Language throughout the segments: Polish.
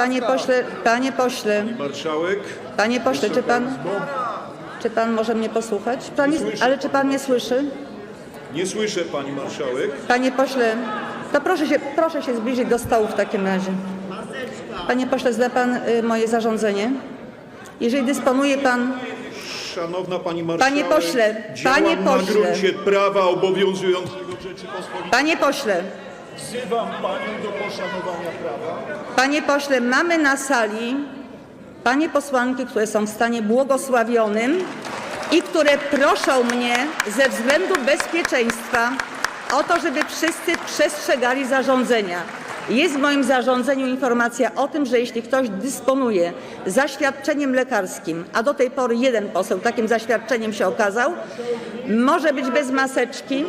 panie pośle, panie pośle, Marszałek, panie pośle, czy pan, czy pan może mnie posłuchać? Pan jest, ale czy pan mnie słyszy? nie słyszę pani marszałek. Panie pośle, to proszę się, proszę się zbliżyć do stołu w takim razie. Panie pośle, zda pan y, moje zarządzenie? Jeżeli dysponuje pan, Szanowna pani marszałek, Panie pośle, działam panie na pośle. gruncie prawa obowiązującego Rzeczypospolitej. panie pośle, Wzywam panią do poszanowania prawa. panie pośle, mamy na sali panie posłanki, które są w stanie błogosławionym i które proszą mnie ze względu bezpieczeństwa o to, żeby wszyscy przestrzegali zarządzenia. Jest w moim zarządzeniu informacja o tym, że jeśli ktoś dysponuje zaświadczeniem lekarskim, a do tej pory jeden poseł takim zaświadczeniem się okazał, może być bez maseczki.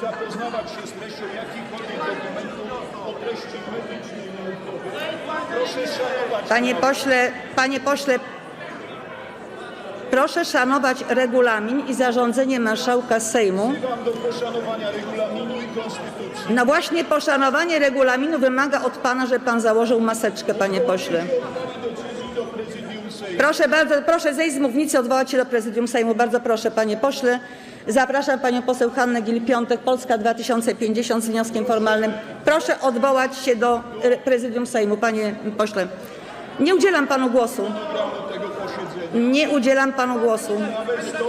Zapoznawać się z treścią jakichkolwiek dokumentów o treści medycznej i naukowej. Proszę szanować Panie pośle, panie pośle, proszę szanować regulamin i zarządzenie marszałka Sejmu. No właśnie poszanowanie regulaminu wymaga od pana, że pan założył maseczkę, panie pośle. decyzji do prezydium Sejmu. Proszę bardzo, proszę zejść z mównicy, odwołać się do prezydium Sejmu. Bardzo proszę, panie pośle. Zapraszam panią poseł Hannę Gil-Piątek, Polska 2050 z wnioskiem formalnym. Proszę odwołać się do e, prezydium Sejmu, panie pośle. Nie udzielam panu głosu. Nie udzielam panu głosu. Jest to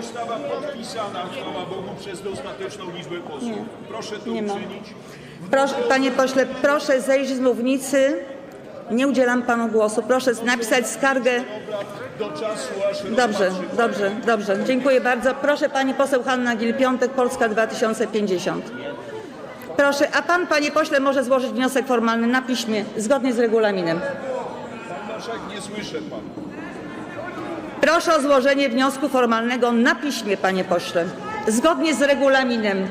ustawa podpisana, chwała Bogu, przez dostateczną liczbę posłów. Proszę to uczynić. Proszę, panie pośle, proszę zejść z mównicy. Nie udzielam panu głosu. Proszę napisać skargę. Dobrze, dobrze, dobrze. Dziękuję bardzo. Proszę pani poseł Hanna Gil-Piątek, Polska 2050. Proszę, a pan, panie pośle, może złożyć wniosek formalny na piśmie, zgodnie z regulaminem. Nie słyszę. Proszę o złożenie wniosku formalnego na piśmie, panie pośle, zgodnie z regulaminem.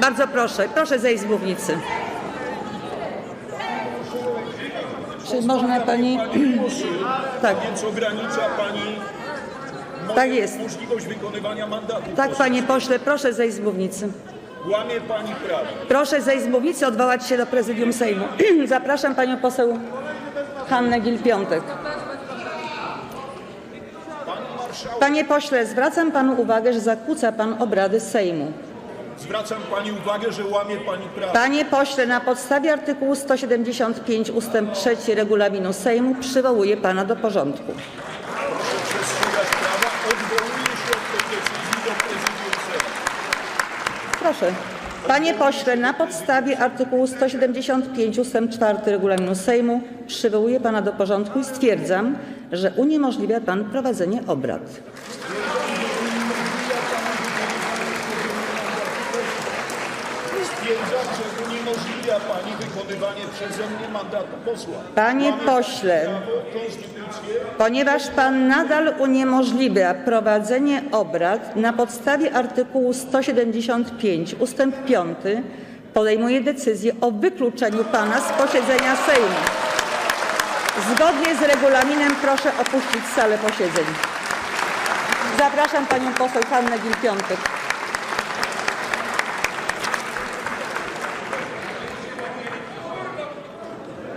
Bardzo proszę, proszę zejść z mównicy. Czy można pani... Tak, Więc ogranicza pani Tak jest. możliwość wykonywania mandatu. tak, panie pośle, proszę zejść z mównicy. Łamie pani prawo. Proszę zejść z mównicy, odwołać się do prezydium Sejmu. Zapraszam panią poseł Hannę Gil-Piątek. Panie pośle, zwracam panu uwagę, że zakłóca pan obrady Sejmu. Zwracam pani uwagę, że łamie pani prawo. Panie pośle, na podstawie artykułu 175 ust. 3 regulaminu Sejmu przywołuję pana do porządku. Proszę przestrzegać prawa. Odwołuję się od tej decyzji do prezydium Sejmu. Proszę. Panie pośle, na podstawie artykułu 175 ust. 4 regulaminu Sejmu przywołuję pana do porządku i stwierdzam, że uniemożliwia pan prowadzenie obrad. Stwierdzam, że uniemożliwia pani wykonywanie przeze mnie mandatu posła. Panie pani pośle. prawo, konstytucję. Ponieważ pan nadal uniemożliwia prowadzenie obrad na podstawie artykułu 175 ust. 5 podejmuję decyzję o wykluczeniu pana z posiedzenia Sejmu. Zgodnie z regulaminem proszę opuścić salę posiedzeń. Zapraszam panią poseł Hannę Gil-Piątek.